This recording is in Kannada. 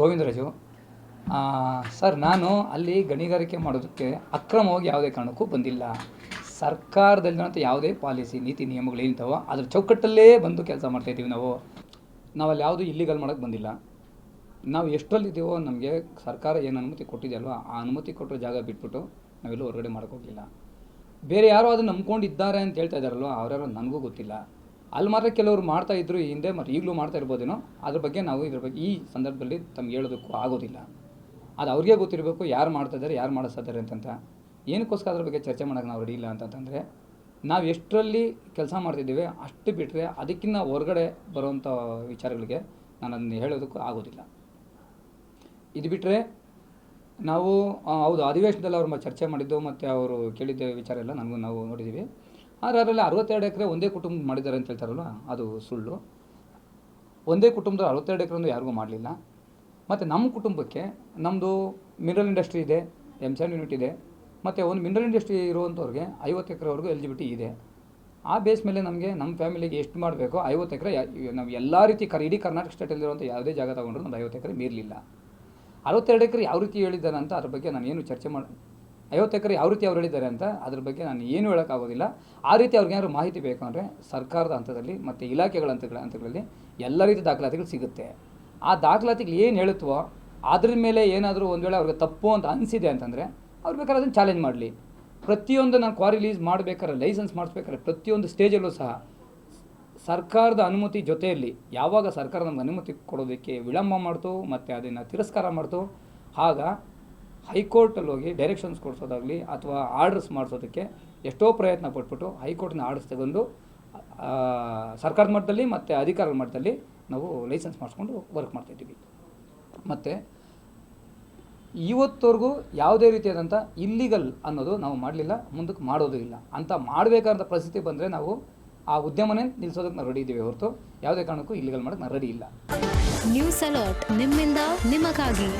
ಗೋವಿಂದರಾಜು ಸರ್, ನಾನು ಅಲ್ಲಿ ಗಣಿಗಾರಿಕೆ ಮಾಡೋದಕ್ಕೆ ಅಕ್ರಮವಾಗಿ ಯಾವುದೇ ಕಾರಣಕ್ಕೂ ಬಂದಿಲ್ಲ. ಸರ್ಕಾರದಲ್ಲಿರುವಂಥ ಯಾವುದೇ ಪಾಲಿಸಿ, ನೀತಿ, ನಿಯಮಗಳು ಏನಿದ್ದಾವೋ ಅದ್ರ ಚೌಕಟ್ಟಲ್ಲೇ ಬಂದು ಕೆಲಸ ಮಾಡ್ತಾಯಿದ್ದೀವಿ ನಾವು. ನಾವಲ್ಲಿ ಯಾವುದು ಇಲ್ಲಿಗಲ್ ಮಾಡೋಕ್ಕೆ ಬಂದಿಲ್ಲ. ನಾವು ಎಷ್ಟರಲ್ಲಿದ್ದೀವೋ ನಮಗೆ ಸರ್ಕಾರ ಏನು ಅನುಮತಿ ಕೊಟ್ಟಿದೆಯಲ್ವ, ಆ ಅನುಮತಿ ಕೊಟ್ಟರೆ ಜಾಗ ಬಿಟ್ಬಿಟ್ಟು ನಾವೆಲ್ಲೂ ಹೊರಗಡೆ ಮಾಡೋಕ್ಕೋಗಿಲ್ಲ ಬೇರೆ ಯಾರೋ ಅದನ್ನು ನಂಬ್ಕೊಂಡಿದ್ದಾರೆ ಅಂತ ಹೇಳ್ತಾ ಇದ್ದಾರಲ್ವ, ಅವ್ರ್ಯಾರೋ ನನಗೂ ಗೊತ್ತಿಲ್ಲ. ಅಲ್ಲಿ ಮಾತ್ರ ಕೆಲವರು ಮಾಡ್ತಾ ಇದ್ರು ಹಿಂದೆ ಮತ್ತು ಈಗಲೂ ಮಾಡ್ತಾ ಇರ್ಬೋದೇನೋ, ಅದ್ರ ಬಗ್ಗೆ ನಾವು ಇದ್ರ ಬಗ್ಗೆ ಈ ಸಂದರ್ಭದಲ್ಲಿ ತಮ್ಗೆ ಹೇಳೋದಕ್ಕೂ ಆಗೋದಿಲ್ಲ. ಅದು ಅವ್ರಿಗೆ ಗೊತ್ತಿರಬೇಕು, ಯಾರು ಮಾಡ್ತಾ ಇದ್ದಾರೆ, ಯಾರು ಮಾಡಿಸ್ತಾ ಅಂತಂತ. ಏನಕ್ಕೋಸ್ಕರ ಅದ್ರ ಬಗ್ಗೆ ಚರ್ಚೆ ಮಾಡೋಕೆ ನಾವು ರೆಡಿ ಇಲ್ಲ ಅಂತಂತಂದರೆ, ನಾವು ಎಷ್ಟರಲ್ಲಿ ಕೆಲಸ ಮಾಡ್ತಿದ್ದೀವಿ, ಅಷ್ಟು ಬಿಟ್ಟರೆ ಅದಕ್ಕಿಂತ ಹೊರಗಡೆ ಬರುವಂಥ ವಿಚಾರಗಳಿಗೆ ನಾನು ಅದನ್ನ ಹೇಳೋದಕ್ಕೂ ಆಗೋದಿಲ್ಲ. ಇದು ಬಿಟ್ಟರೆ ನಾವು ಹೌದು, ಅಧಿವೇಶನದಲ್ಲಿ ಅವ್ರ ಚರ್ಚೆ ಮಾಡಿದ್ದು ಮತ್ತು ಅವರು ಕೇಳಿದ್ದ ವಿಚಾರ ಎಲ್ಲ ನನಗೂ ನಾವು ನೋಡಿದ್ದೀವಿ ಆದರೆ ಅದರಲ್ಲಿ ಅರವತ್ತೆರಡು ಎಕರೆ ಒಂದೇ ಕುಟುಂಬ ಮಾಡಿದ್ದಾರೆ ಅಂತ ಹೇಳ್ತಾರಲ್ವ? ಅದು ಸುಳ್ಳು. ಒಂದೇ ಕುಟುಂಬದ ಅರವತ್ತೆರಡು ಎಕರೆಂದು ಯಾರಿಗೂ ಮಾಡಲಿಲ್ಲ. ಮತ್ತು ನಮ್ಮ ಕುಟುಂಬಕ್ಕೆ ನಮ್ಮದು ಮಿನರಲ್ ಇಂಡಸ್ಟ್ರಿ ಇದೆ ಎಂ ಸ್ಯಾಂಡ್ ಯೂನಿಟ್ ಇದೆ. ಮತ್ತು ಒಂದು ಮಿನರಲ್ ಇಂಡಸ್ಟ್ರಿ ಇರುವಂಥವ್ರಿಗೆ ಐವತ್ತು ಎಕರೆವರೆಗೂ ಎಲಿಜಿಬಿಲಿಟಿ ಇದೆ. ಆ ಬೇಸ್ ಮೇಲೆ ನಮಗೆ ನಮ್ಮ ಫ್ಯಾಮಿಲಿಗೆ ಎಷ್ಟು ಮಾಡಬೇಕೋ ಐವತ್ತು ಎಕರೆ ನಾವು ಎಲ್ಲ ರೀತಿ ಕರ್ ಇಡೀ ಕರ್ನಾಟಕ ಸ್ಟೇಟಲ್ಲಿರುವಂಥ ಯಾವುದೇ ಜಾಗ ತೊಗೊಂಡ್ರು ನಮ್ದು ಐವತ್ತು ಎಕರೆ ಮೀರಲಿಲ್ಲ. ಅರವತ್ತೆರಡು ಎಕರೆ ಯಾವ ರೀತಿ ಹೇಳಿದ್ದಾರೆ ಅಂತ ಅದ್ರ ಬಗ್ಗೆ ನಾನು ಏನು ಚರ್ಚೆ ಮಾಡಿ ಐವತ್ತು ಎಕರೆ ಯಾವ ರೀತಿ ಅವ್ರು ಹೇಳಿದ್ದಾರೆ ಅಂತ ಅದ್ರ ಬಗ್ಗೆ ನಾನು ಏನು ಹೇಳೋಕ್ಕಾಗೋದಿಲ್ಲ ಆ ರೀತಿ ಅವ್ರಿಗೆ ಏನಾದ್ರು ಮಾಹಿತಿ ಬೇಕು ಅಂದರೆ ಸರ್ಕಾರದ ಹಂತದಲ್ಲಿ ಮತ್ತು ಇಲಾಖೆಗಳ ಹಂತಗಳ ಹಂತಗಳಲ್ಲಿ ಎಲ್ಲ ರೀತಿ ದಾಖಲಾತಿಗಳು ಸಿಗುತ್ತೆ. ಆ ದಾಖಲಾತಿಗಳು ಏನು ಹೇಳುತ್ತೋ ಅದ್ರ ಮೇಲೆ ಏನಾದರೂ ಒಂದು ವೇಳೆ ಅವ್ರಿಗೆ ತಪ್ಪು ಅಂತ ಅನಿಸಿದೆ ಅಂತಂದರೆ ಅವ್ರು ಬೇಕಾದ್ರೆ ಅದನ್ನು ಚಾಲೆಂಜ್ ಮಾಡಲಿ. ಪ್ರತಿಯೊಂದು ನಾನು ಕ್ವಾರಿ ರಿಲೀಸ್ ಮಾಡಬೇಕಾದ್ರೆ ಲೈಸೆನ್ಸ್ ಮಾಡಿಸ್ಬೇಕಾದ್ರೆ ಪ್ರತಿಯೊಂದು ಸ್ಟೇಜಲ್ಲೂ ಸಹ ಸರ್ಕಾರದ ಅನುಮತಿ ಜೊತೆಯಲ್ಲಿ ಯಾವಾಗ ಸರ್ಕಾರ ನಮ್ಗೆ ಅನುಮತಿ ಕೊಡೋದಕ್ಕೆ ವಿಳಂಬ ಮಾಡ್ತು, ಮತ್ತು ಅದನ್ನು ತಿರಸ್ಕಾರ ಮಾಡ್ತು, ಆಗ ಹೈಕೋರ್ಟಲ್ಲಿ ಹೋಗಿ ಡೈರೆಕ್ಷನ್ಸ್ ಕೊಡಿಸೋದಾಗಲಿ ಅಥವಾ ಆರ್ಡರ್ಸ್ ಮಾಡಿಸೋದಕ್ಕೆ ಎಷ್ಟೋ ಪ್ರಯತ್ನ ಪಟ್ಬಿಟ್ಟು ಹೈಕೋರ್ಟ್ನ ಆರ್ಡರ್ಸ್ ತಗೊಂಡು ಸರ್ಕಾರದ ಮಟ್ಟದಲ್ಲಿ ಮತ್ತು ಅಧಿಕಾರದ ಮಟ್ಟದಲ್ಲಿ ನಾವು ಲೈಸೆನ್ಸ್ ಮಾಡಿಸ್ಕೊಂಡು ವರ್ಕ್ ಮಾಡ್ತಾಯಿದ್ದೀವಿ ಮತ್ತು ಇವತ್ತವರೆಗೂ ಯಾವುದೇ ರೀತಿಯಾದಂಥ ಇಲ್ಲಿಗಲ್ ಅನ್ನೋದು ನಾವು ಮಾಡಲಿಲ್ಲ, ಮುಂದಕ್ಕೆ ಮಾಡೋದು ಇಲ್ಲ. ಅಂತ ಮಾಡಬೇಕಾದಂಥ ಪರಿಸ್ಥಿತಿ ಬಂದರೆ ನಾವು ಆ ಉದ್ಯಮನೇ ನಿಲ್ಲಿಸೋದಕ್ಕೆ ನಾವು ರೆಡಿ ಇದ್ದೀವಿ ಹೊರತು. ಯಾವುದೇ ಕಾರಣಕ್ಕೂ ಇಲ್ಲಿಗಲ್ ಮಾಡೋಕ್ಕೆ ನಾವು ರೆಡಿ ಇಲ್ಲ. ನ್ಯೂಸ್ ಅಲರ್ಟ್ ನಿಮ್ಮಿಂದ ನಿಮಗಾಗಿ.